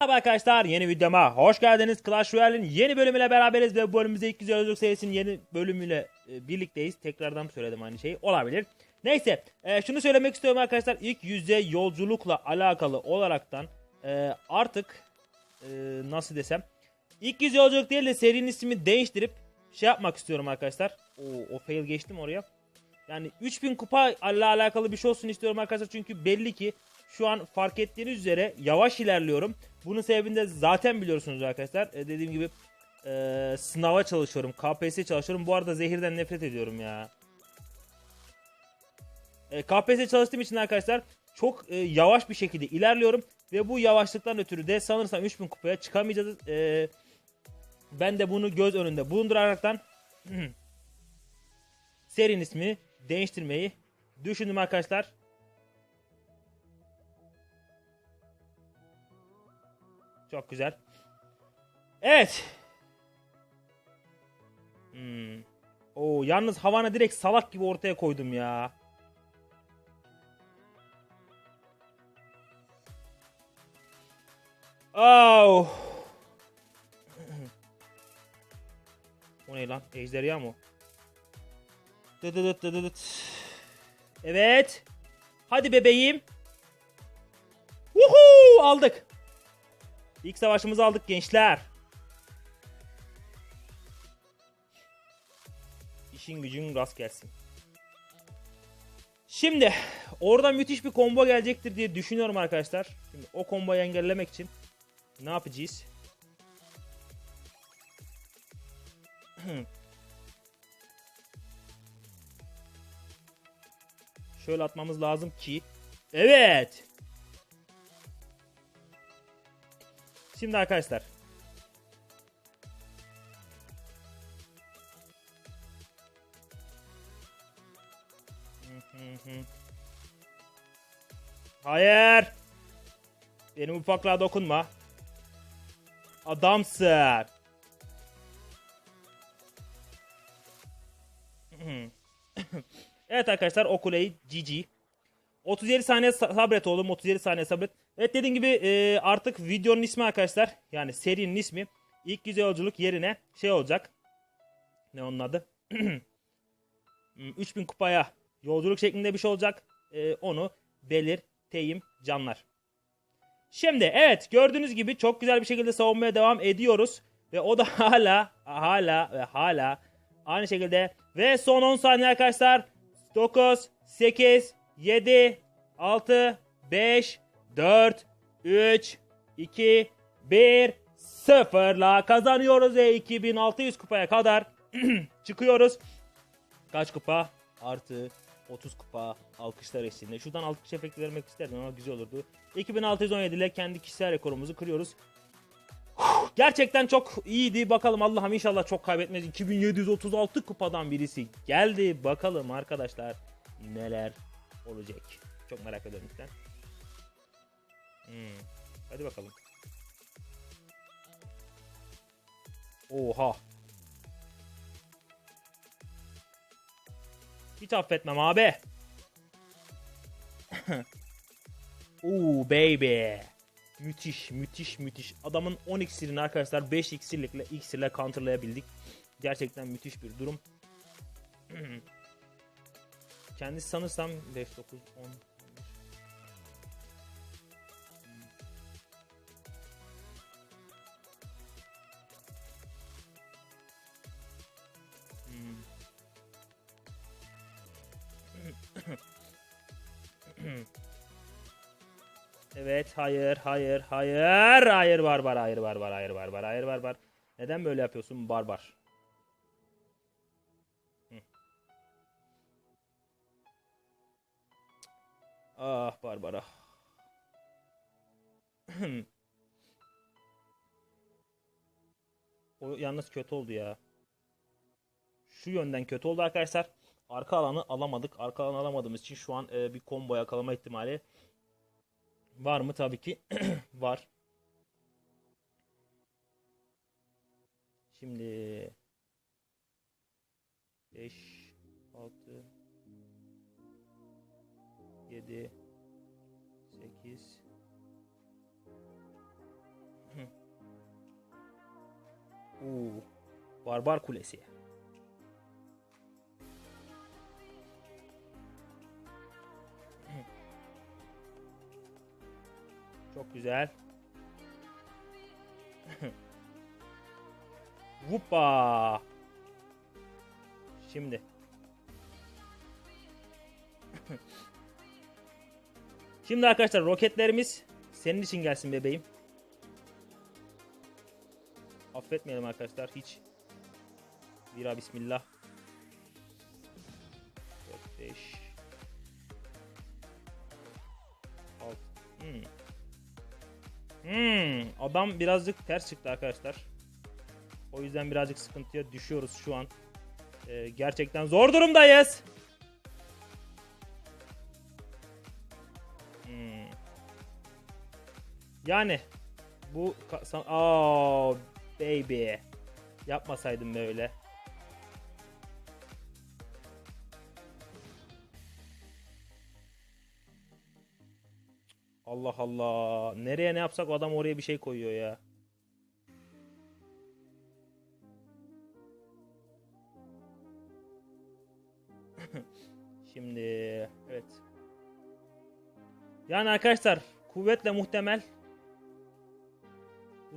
Merhaba arkadaşlar yeni videoma hoş geldiniz. Clash Royale'in yeni bölümüyle beraberiz ve bu bölümümüzde ilk güzel yolculuk serisinin yeni bölümüyle e, birlikteyiz. Tekrardan söyledim aynı şeyi olabilir. Neyse e, şunu söylemek istiyorum arkadaşlar ilk yüzey yolculukla alakalı olaraktan e, artık nasıl desem ilk yüz yolculuk değil de serinin ismini değiştirip şey yapmak istiyorum arkadaşlar. Oo, o fail geçtim oraya. Yani 3000 kupa ile alakalı bir şey olsun istiyorum arkadaşlar. Çünkü belli ki şu an fark ettiğiniz üzere yavaş ilerliyorum. Bunun sebebini de zaten biliyorsunuz arkadaşlar. E, dediğim gibi e, sınava çalışıyorum. KPSS çalışıyorum. Bu arada zehirden nefret ediyorum ya. E, KPSS çalıştığım için arkadaşlar çok e, yavaş bir şekilde ilerliyorum. Ve bu yavaşlıktan ötürü de sanırsam 3000 kupaya çıkamayacağız. E, ben de bunu göz önünde bulunduraraktan serinin ismini değiştirmeyi düşündüm arkadaşlar. Çok güzel. Evet. Hmm. Oo, yalnız havana direkt salak gibi ortaya koydum ya. Oh. o ne lan? Ejderha mı? o? Dı dı dı dı dı dıt. Evet. Hadi bebeğim. Woohoo! Aldık. İlk savaşımızı aldık gençler. İşin gücün rast gelsin. Şimdi orada müthiş bir combo gelecektir diye düşünüyorum arkadaşlar. Şimdi o komboyu engellemek için ne yapacağız? Şöyle atmamız lazım ki. Evet. Şimdi arkadaşlar. Hayır. Benim ufaklığa dokunma. Adamsın. evet arkadaşlar o kuleyi GG. 37 saniye sa- sabret oğlum 37 saniye sabret. Evet dediğim gibi e, artık videonun ismi arkadaşlar yani serinin ismi ilk güzel yolculuk yerine şey olacak. Ne onun adı? Hmm, 3000 kupaya yolculuk şeklinde bir şey olacak. E, onu belirteyim canlar. Şimdi evet gördüğünüz gibi çok güzel bir şekilde savunmaya devam ediyoruz. Ve o da hala hala ve hala aynı şekilde. Ve son 10 saniye arkadaşlar. 9, 8, 7, 6, 5, 4, 3, 2, 1, 0'la kazanıyoruz ve 2600 kupaya kadar çıkıyoruz. Kaç kupa? Artı 30 kupa alkışlar eşliğinde. Şuradan alkış efekti vermek isterdim ama güzel olurdu. 2617 ile kendi kişisel rekorumuzu kırıyoruz. Gerçekten çok iyiydi. Bakalım Allah'ım inşallah çok kaybetmez. 2736 kupadan birisi geldi. Bakalım arkadaşlar neler olacak. Çok merak ediyorum lütfen. Hmm. Hadi bakalım. Oha. Hiç affetmem abi. Oo baby. Müthiş, müthiş, müthiş. Adamın 10 iksirini arkadaşlar 5 iksirlikle iksirle counterlayabildik. Gerçekten müthiş bir durum. Kendisi sanırsam 5, 9, 10, 11. Hmm. Evet, hayır, hayır, hayır, hayır barbar, hayır barbar, hayır barbar, hayır barbar. Neden böyle yapıyorsun barbar? Ah Barbara. o yalnız kötü oldu ya. Şu yönden kötü oldu arkadaşlar. Arka alanı alamadık. Arka alanı alamadığımız için şu an e, bir combo yakalama ihtimali var mı? Tabii ki var. Şimdi 5 7 8 Oo. Barbar Kulesi. Çok güzel. Vuppa. Şimdi. Şimdi arkadaşlar roketlerimiz senin için gelsin bebeğim. Affetmeyelim arkadaşlar hiç. Bira bismillah. 4 5 6 Hmm. Hmm, adam birazcık ters çıktı arkadaşlar. O yüzden birazcık sıkıntıya düşüyoruz şu an. Ee, gerçekten zor durumdayız. Yani bu san- Aa, baby. Yapmasaydım böyle. Allah Allah. Nereye ne yapsak adam oraya bir şey koyuyor ya. Şimdi evet. Yani arkadaşlar kuvvetle muhtemel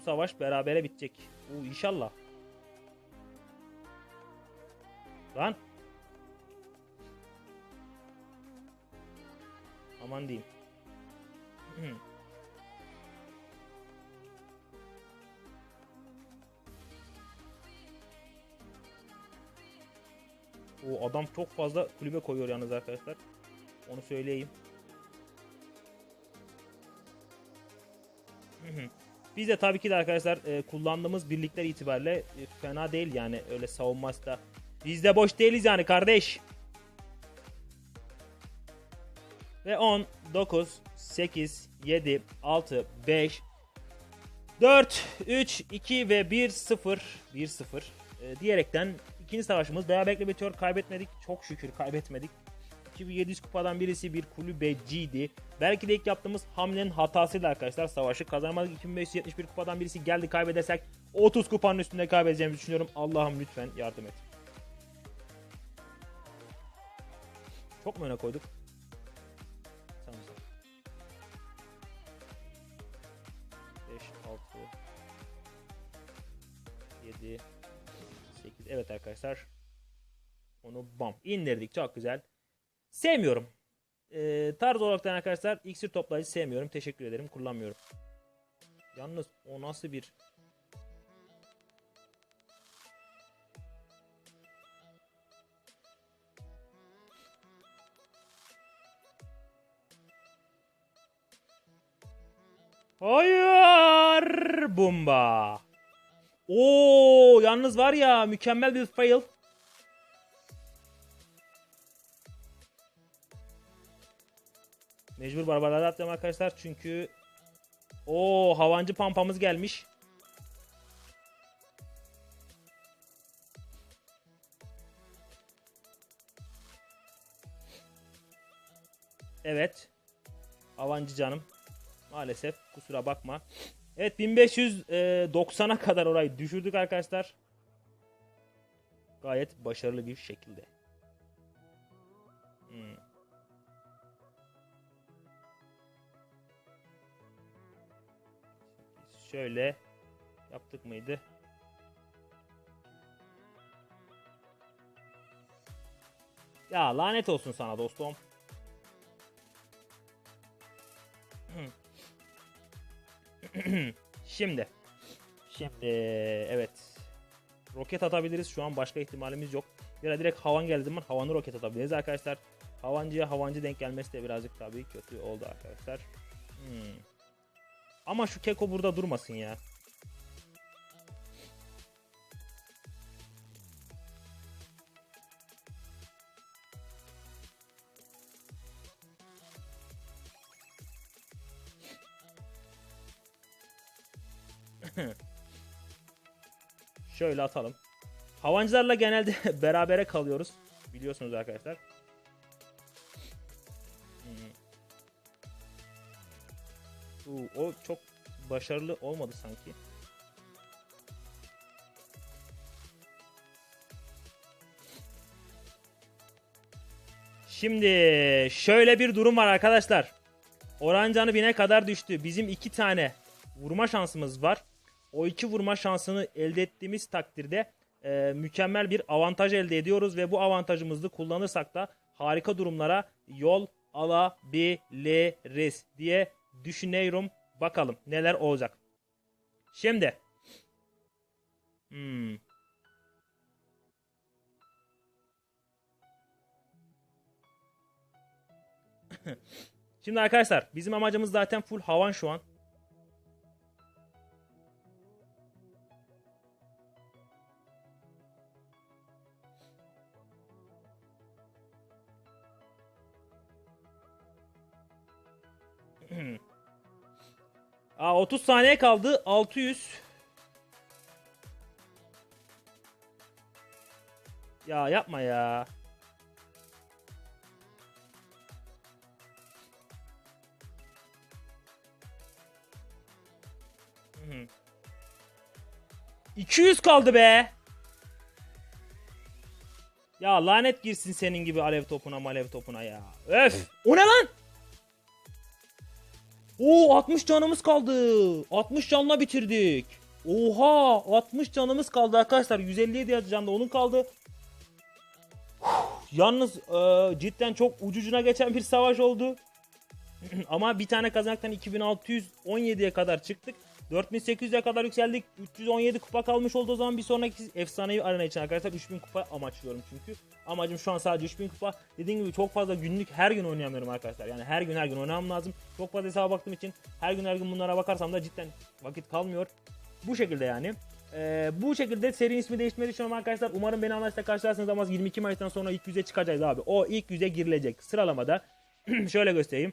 savaş berabere bitecek. Bu inşallah. Lan. Aman diyeyim. O adam çok fazla kulübe koyuyor yalnız arkadaşlar. Onu söyleyeyim. Biz de tabii ki de arkadaşlar e, kullandığımız birlikler itibariyle e, fena değil yani öyle savunması da. Biz de boş değiliz yani kardeş. Ve 10, 9, 8, 7, 6, 5, 4, 3, 2 ve 1, 0, 1, 0 e, diyerekten ikinci savaşımız beraberlikle bitiyor. Kaybetmedik. Çok şükür kaybetmedik. 2700 kupadan birisi bir kulübeciydi. Belki de ilk yaptığımız hamlenin hatasıydı arkadaşlar. Savaşı kazanmadık. 2571 kupadan birisi geldi kaybedersek 30 kupanın üstünde kaybedeceğimizi düşünüyorum. Allah'ım lütfen yardım et. Çok mu öne koyduk? Sanırsam. 5, 6, 7, 8. Evet arkadaşlar. Onu bam indirdik. Çok güzel. Sevmiyorum. Ee, tarz olaraktan arkadaşlar iksir toplayıcı sevmiyorum. Teşekkür ederim. Kullanmıyorum. Yalnız o nasıl bir Hayır! Bomba. Oo, yalnız var ya mükemmel bir fail. Mecbur barbarlara atacağım arkadaşlar çünkü o havancı pampamız gelmiş. Evet. Havancı canım. Maalesef kusura bakma. Evet 1590'a kadar orayı düşürdük arkadaşlar. Gayet başarılı bir şekilde. Şöyle yaptık mıydı? Ya lanet olsun sana dostum. Şimdi. Şimdi evet. Roket atabiliriz. Şu an başka ihtimalimiz yok. Ya direkt havan geldiği zaman havanı roket atabiliriz arkadaşlar. Havancıya havancı denk gelmesi de birazcık tabii kötü oldu arkadaşlar. Hmm. Ama şu keko burada durmasın ya. Şöyle atalım. Havancılarla genelde berabere kalıyoruz. Biliyorsunuz arkadaşlar. Uu, o çok başarılı olmadı sanki. Şimdi şöyle bir durum var arkadaşlar. Orancanı bine kadar düştü. Bizim iki tane vurma şansımız var. O iki vurma şansını elde ettiğimiz takdirde e, mükemmel bir avantaj elde ediyoruz ve bu avantajımızı kullanırsak da harika durumlara yol alabiliriz diye düşünüyorum. Bakalım neler olacak. Şimdi. Hmm. Şimdi arkadaşlar bizim amacımız zaten full havan şu an. Aa 30 saniye kaldı. 600. Ya yapma ya. Hı hı. 200 kaldı be. Ya lanet girsin senin gibi alev topuna malev topuna ya. Öf. O ne lan? Oo 60 canımız kaldı. 60 canla bitirdik. Oha 60 canımız kaldı arkadaşlar. 157 can da onun kaldı. Yalnız e, cidden çok ucucuna geçen bir savaş oldu. Ama bir tane kazanaktan 2617'ye kadar çıktık. 4800'e kadar yükseldik. 317 kupa kalmış oldu o zaman bir sonraki efsanevi arena için arkadaşlar 3000 kupa amaçlıyorum çünkü. Amacım şu an sadece 3000 kupa. Dediğim gibi çok fazla günlük her gün oynayamıyorum arkadaşlar. Yani her gün her gün oynamam lazım. Çok fazla hesaba baktığım için her gün her gün bunlara bakarsam da cidden vakit kalmıyor. Bu şekilde yani. Ee, bu şekilde seri ismi değiştirmeyi düşünüyorum arkadaşlar. Umarım beni anlaşta karşılarsınız ama 22 Mayıs'tan sonra ilk yüze çıkacağız abi. O ilk yüze girilecek sıralamada. Şöyle göstereyim.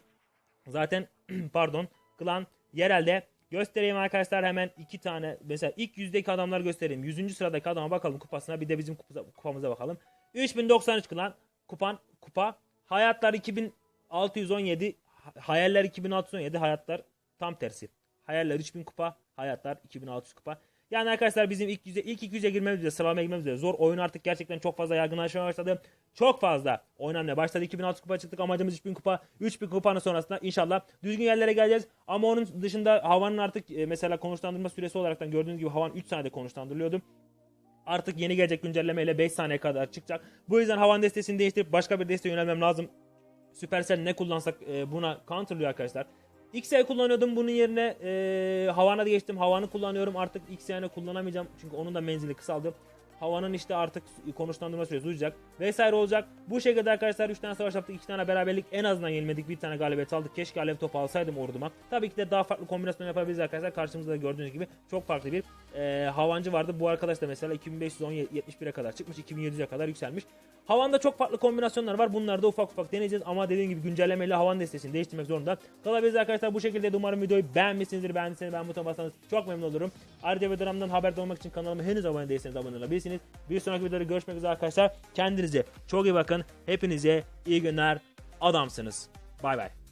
Zaten pardon klan yerelde göstereyim arkadaşlar hemen iki tane mesela ilk yüzdeki adamlar göstereyim. 100. sıradaki adama bakalım kupasına bir de bizim kupa- kupamıza bakalım. 3093 klan kupan kupa hayatlar 2617 ha- hayaller 2617 hayatlar tam tersi. Hayaller 3000 kupa hayatlar 2600 kupa. Yani arkadaşlar bizim ilk yüze ilk 200'e girmemiz de sıralamaya girmemiz de zor. Oyun artık gerçekten çok fazla yaygınlaşmaya başladı. Çok fazla oynanmaya başladı. 2600 kupa çıktık. Amacımız 3000 kupa. 3000 kupanın sonrasında inşallah düzgün yerlere geleceğiz. Ama onun dışında havanın artık e, mesela konuşlandırma süresi olarak gördüğünüz gibi havan 3 saniyede konuşlandırılıyordu. Artık yeni gelecek güncellemeyle 5 saniye kadar çıkacak. Bu yüzden havan destesini değiştirip başka bir desteğe yönelmem lazım. Supercell ne kullansak e, buna counterlıyor arkadaşlar. XL kullanıyordum bunun yerine e, Havana da geçtim. Havanı kullanıyorum artık XL'ni kullanamayacağım. Çünkü onun da menzili kısaldı. Havanın işte artık konuşlandırma süresi uzayacak. Vesaire olacak. Bu şekilde arkadaşlar 3 tane savaş yaptık. 2 tane beraberlik en azından yenilmedik. Bir tane galibiyet aldık. Keşke alev topu alsaydım orduma. Tabii ki de daha farklı kombinasyon yapabiliriz arkadaşlar. Karşımızda da gördüğünüz gibi çok farklı bir e, havancı vardı. Bu arkadaş da mesela 2571'e kadar çıkmış. 2700'e kadar yükselmiş. Havanda çok farklı kombinasyonlar var. Bunları da ufak ufak deneyeceğiz. Ama dediğim gibi güncellemeyle havan destesini değiştirmek zorunda kalabiliriz arkadaşlar. Bu şekilde de umarım videoyu beğenmişsinizdir. Beğendiyseniz ben butona basarsanız çok memnun olurum. Ayrıca videolarımdan haberdar olmak için kanalıma henüz abone değilseniz abone olabilirsiniz. Bir sonraki videoda görüşmek üzere arkadaşlar. Kendinize çok iyi bakın. Hepinize iyi günler. Adamsınız. Bay bay.